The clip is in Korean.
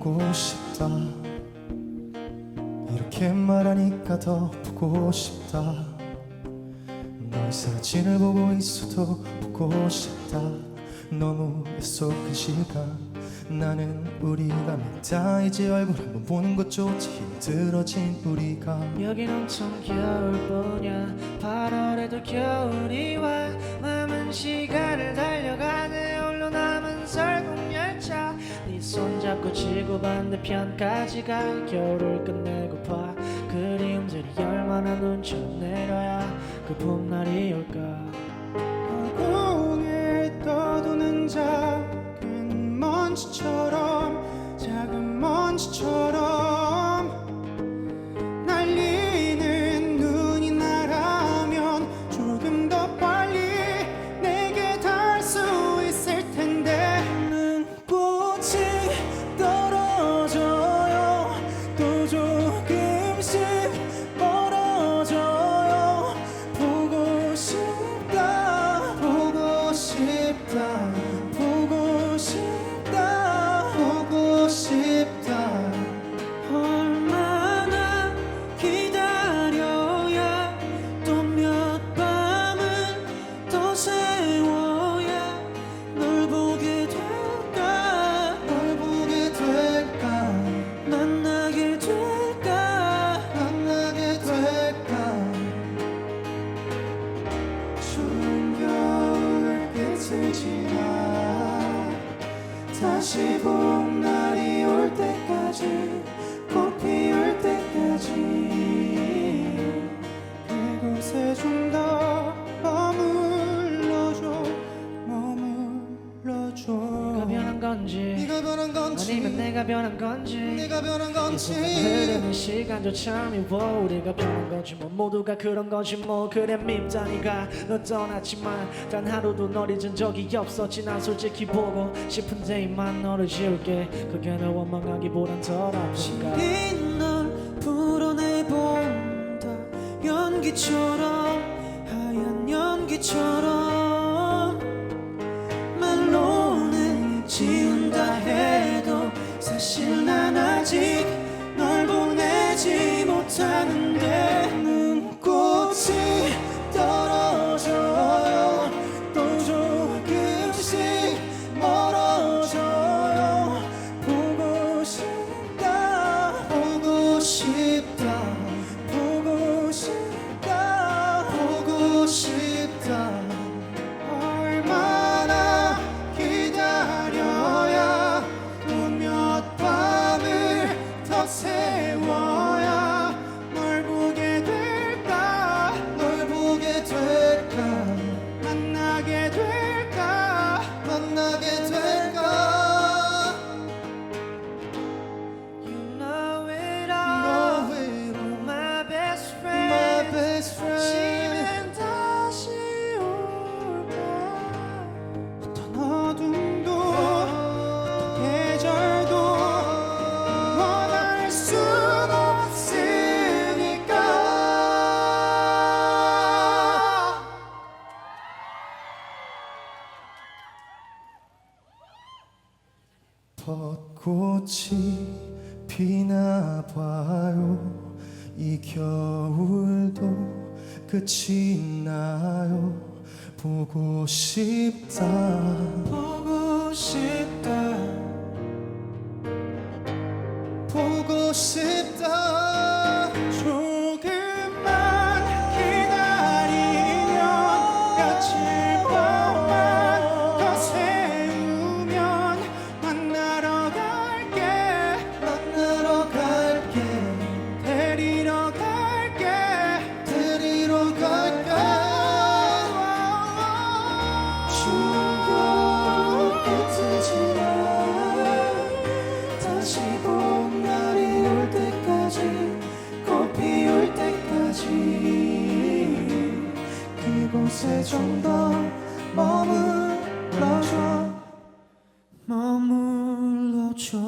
보고 싶다. 이렇게 말하니까 더 보고 싶다. 너의 사진을 보고 있어도 보고 싶다. 너무 약속한 시간. 나는 우리가 믿다. 이제 얼굴 한번 보는 것조차 힘들어진 우리가. 여긴 온통 겨울뿐이야 8월에도 겨울이 와. 남은 시간을 달 손잡고 지구 반대편까지 가. 겨울을 끝내고파 그리움들이 얼마나 눈처럼 내려야 그 봄날이 올까. 공에 떠도는 작은 먼지처럼 작은 먼지처럼 싶 끝을 지나 다시 봄날이 올 때까지 내가 변한 건지. 네가 변한 이 건지 흐르는 시간조차 미워. 우리가 변한 거지 뭐 모두가 그런 거지 뭐. 그래 밉다니까 너 떠났지만 단 하루도 널 잊은 적이 없었지. 난 솔직히 보고 싶은데 이만 너를 지울게. 그게 널 원망하기보단 덜 아픈가. 널 풀어내본다. 연기처럼 하얀 연기처럼 사실 난 아직 널 보내지 못하는데 만나게 될까? 만나게 될까 벚꽃이 피나 봐요. 이 겨울도 끝이 나요. 보고 싶다. 보고 싶다. 보고 싶다. 멈물러줘. 머물러줘.